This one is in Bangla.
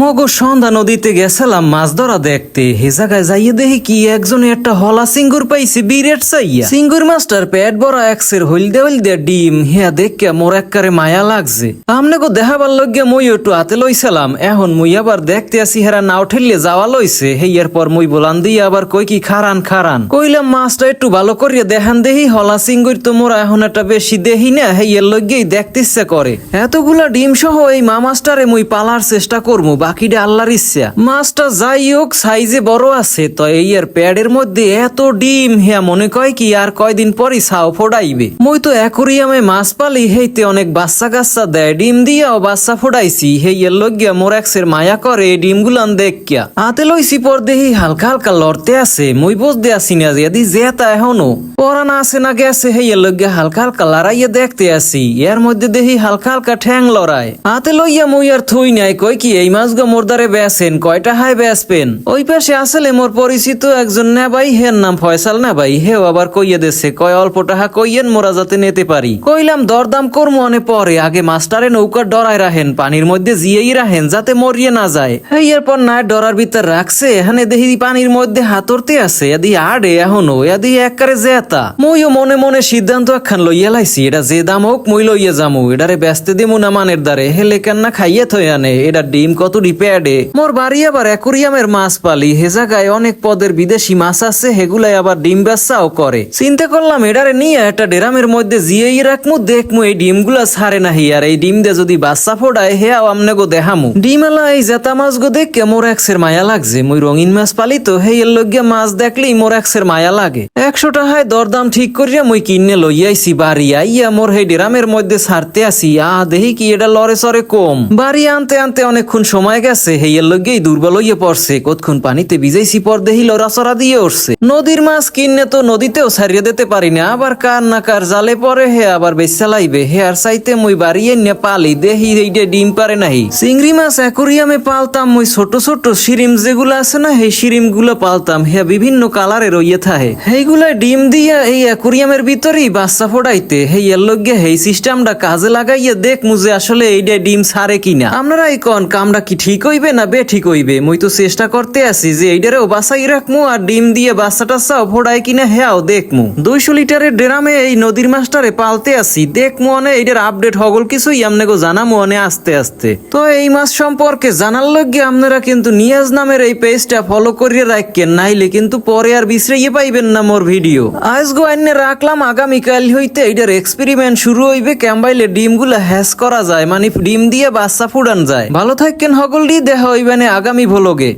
মগো সন্ধ্যা নদীতে গেছিলাম, মাছ ধরা দেখতে। হে জায়গায় যাইয়ে দেখি কি একজনে একটা হলা সিঙ্গুর পাইছে, বিরেট চাইয়া। সিঙ্গুর মাস্টার পেট বড় একসের হইলদে হইলদে ডিম, হিয়া দেখে মোর এককারে মায়া লাগছে। আমনে গো দেখাবার লগে মই একটু হাতে লইছিলাম, এখন মুই আবার দেখতে আসি হেরা নাও ঠেললে যাওয়া লইছে। হেয়ার পর মুই বলান দিয়ে আবার কই কি খারান খারান। কইলাম, মাছটা একটু ভালো করিয়া দেখান দেহি হলা সিঙ্গুর তো মোরা এখন একটা বেশি দেহি না হেয়ার লগেই দেখতে ইচ্ছা করে। এতগুলা ডিম সহ এই মা মাছটারে মুই পালার চেষ্টা করব বাকিটা আল্লাহর ইচ্ছা। মাছটা যাই হোক, সাইজে বড় আছে, তো এই আর প্যাডের মধ্যে এত ডিম হ্যাঁ মনে কয় কি আর কয়দিন পরই সাও ফোড়াইবে মুই তো অ্যাকোরিয়ামে মাছ পালি, হেইতে অনেক বাচ্চা কাচ্চা দেয়, ডিম দিয়াও বাচ্চা ফোড়াইছি হেই এর লগিয়া মোর একসের মায়া করে এই ডিমগুলান দেখিয়া। হাতে লইছি পর দেহি হালকা হালকা লড়তে আছে, মুই বুঝতে আসি না যদি জেতা এখনও। পরানা আছে না গেছে হেই এর লগিয়া হালকা হালকা লড়াইয়া দেখতে আসি। এর মধ্যে দেহি হালকা হালকা ঠ্যাং লড়ায় হাতে লইয়া মুই আর থুই নাই, কই কি এই মাছগো মোরদারে বেসেন কয়টা হাই বেসপেন? ওই পাশে আসলে মোর পরিচিত একজন নেবাই, হের নাম ফয়সাল নেবাই, হেও আবার কইয়ে দেছে, কয় অল্প টাকা কইয়েন মোরা যাতে নিতে পারি। কইলাম, দরদাম করব অনে পরে, আগে মাস্টারে নৌকার ডরায় রাখেন পানির মধ্যে জিয়েই রাখেন যাতে মরিয়ে না যায়। এই এরপর না ডরার ভিতর রাখছে, এখানে দেখি পানির মধ্যে হাতরতে আছে, এদি আড়ে এখনও, এদি এককারে জেতা মইও মনে মনে সিদ্ধান্ত একখান লইয়া লাইছি, এটা যে দাম হোক, মই লইয়া যামু। এটারে ব্যস্ত দিমু না মানের দ্বারে। হেলে কেন না খাইয়ে থই আনে। এটা ডিম কত ডিপেডে মোর বাড়ি আবার অ্যাকুরিয়ামের মাছ পালি। হে জায়গায় অনেক পদের বিদেশি মাছ আছে, হেগুলাই আবার ডিম ব্যবসাও করে। চিন্তা করলাম এটারে নিয়ে একটা ডেরামের মধ্যে জিয়েই রাখমু, দেখমু এই ডিমগুলা ছাড়ে নাহি। আর এই ডিম দিয়ে যদি বাচ্চা ফোড়ায় হে আমনে গো দেখামু ডিমেলা এই জেতা মাছ গো দেখে মোর একসের মায়া লাগছে। মই রঙিন মাছ পালি তো হে এর লগে মাছ দেখলেই মোর একসের মায়া লাগে। একশো টাকায় দরদাম ঠিক করিয়া মুই কিনে লইয়াইছি বাড়ি আইয়া মোর হে ডেরামের মধ্যে ছাড়তে আসি। আ দেহি কি এটা লরে সরে কম। বাড়ি আনতে আনতে অনেকক্ষণ সময় গেছে। হে এর লগেই দুর্বল হইয়া পড়ছে। কতক্ষণ পানিতে ভিজাইছি পর দেহি লড়াচড়া দিয়ে উঠছে। নদীর মাছ কিনে তো নদীতেও ছাড়িয়ে দিতে পারি না। আবার কার না কার জালে পরে হে আবার বেচা লাইবে। হে আর চাইতে মুই বাড়িয়ে নে পালি। দেহি এইটা ডিম পারে নাহি। চিংড়ি মাছ অ্যাকোরিয়ামে পালতাম। মুই ছোট ছোট শিরিম যেগুলো আছে না, সেই শিরিমগুলো পালতাম। হে বিভিন্ন কালারে রইয়ে থাকে। সেইগুলা ডিম দিয়া এই অ্যাকোরিয়ামের ভিতরেই বাচ্চা ফোড়াইতে। হে, এর লগে হেই সিস্টেমটা কাজে লাগাইয়া দেখ মুজে আসলে এইটা ডিম ছাড়ে কিনা। আপনারা এই কন কামটা কি ঠিক হইবে না বে ঠিক হইবে? মুই তো চেষ্টা করতে আছি যে এইটারেও বাসাই রাখমু আর ডিম দিয়ে বাচ্চা টাচ্চাও ফোড়ায় কিনা, হেয়াও দেখমু। দুইশো লিটারের ড্রামে এই নদীর মাছটারে পালতে আসি দেখমু অনে এইটার আপডেট হগল কিছুই আমনে গো জানামু অনে আস্তে আস্তে। তো এই মাছ সম্পর্কে জানার লগে আপনারা কিন্তু নিয়াজ নামের এই পেজটা ফলো করিয়ে রাখেন, নাইলে কিন্তু পরে আর বিশ্রাইয়ে পাইবেন না মোর ভিডিও আজ গো আইনে রাখলাম আগামীকাল হইতে এটার এক্সপেরিমেন্ট শুরু হইবে। ক্যাম্বাইলে ডিমগুলা হ্যাস করা যায় মানে ডিম দিয়ে বাচ্চা ফুডান যায়। ভালো থাকেন হগল ডি দেখা হইবেনে আগামী ভ্লগে